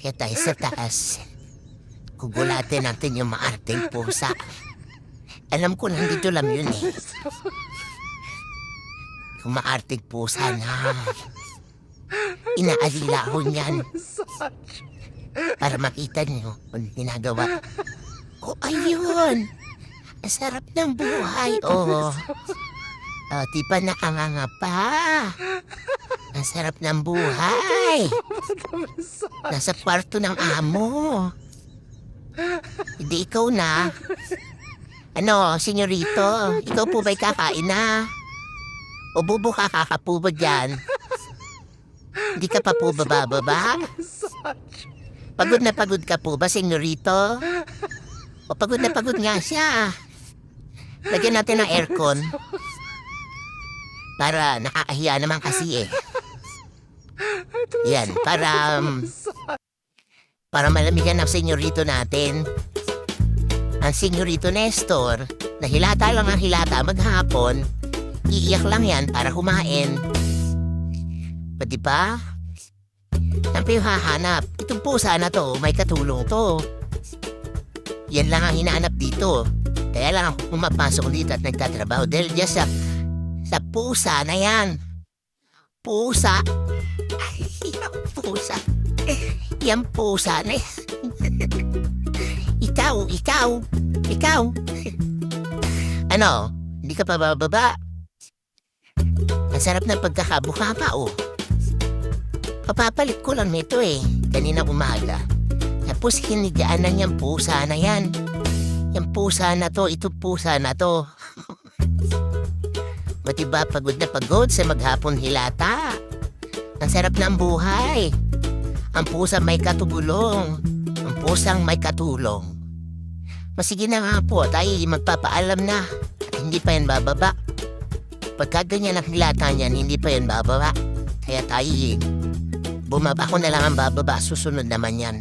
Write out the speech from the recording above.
Kaya tayo sa taas. Gugulatin natin yung maarting pusa. Alam ko nandito lang yun eh. Yung maarting pusa na inaalila ko niyan. Para makita niyo kung ginagawa. Oh, ayun! Ang sarap ng buhay, oh. Oh, di pa nakanganga Ang sarap ng buhay. Nasa kwarto ng amo. Hindi ikaw na. Ano, senyorito, ikaw po ba'y kakain na? O bubo ka kakapo ba dyan? Hindi ka pa po bababa? Pagod na pagod ka po ba, senyorito? O pagod na pagod nga siya. Lagyan natin ng aircon. Para nakakahiya naman kasi eh. Yan, para... um, para malamigan ang senyorito natin. Ang senyorito Nestor, na hilata lang ang hilata maghapon, iiyak lang yan para kumain. Pwede ba? Ang pa yung hahanap? Itong pusa na to, may katulong to. Yan lang ang hinahanap dito. Kaya lang ako pumapasok dito at nagtatrabaho dahil dyan sa, sa pusa na yan. Pusa? Ay, yung pusa. Yan pusa na ikaw, ikaw, ikaw. ano, hindi ka pa bababa? Ang sarap ng pagkakabuka pa, oh. Papapalit ko lang nito eh, kanina umaga. Tapos hinigaanan niyang pusa na yan. Yung pusa na to, ito pusa na to. Pati ba pagod na pagod sa maghapon hilata? Ang sarap ng buhay. Ang pusa may katugulong. Ang pusang may katulong. Masige na nga po, tayo magpapaalam na. At hindi pa yan bababa. Pagka ganyan ang hilata niyan, hindi pa yan bababa. Kaya tayo eh, bumaba ko na lang ang bababa, susunod naman yan.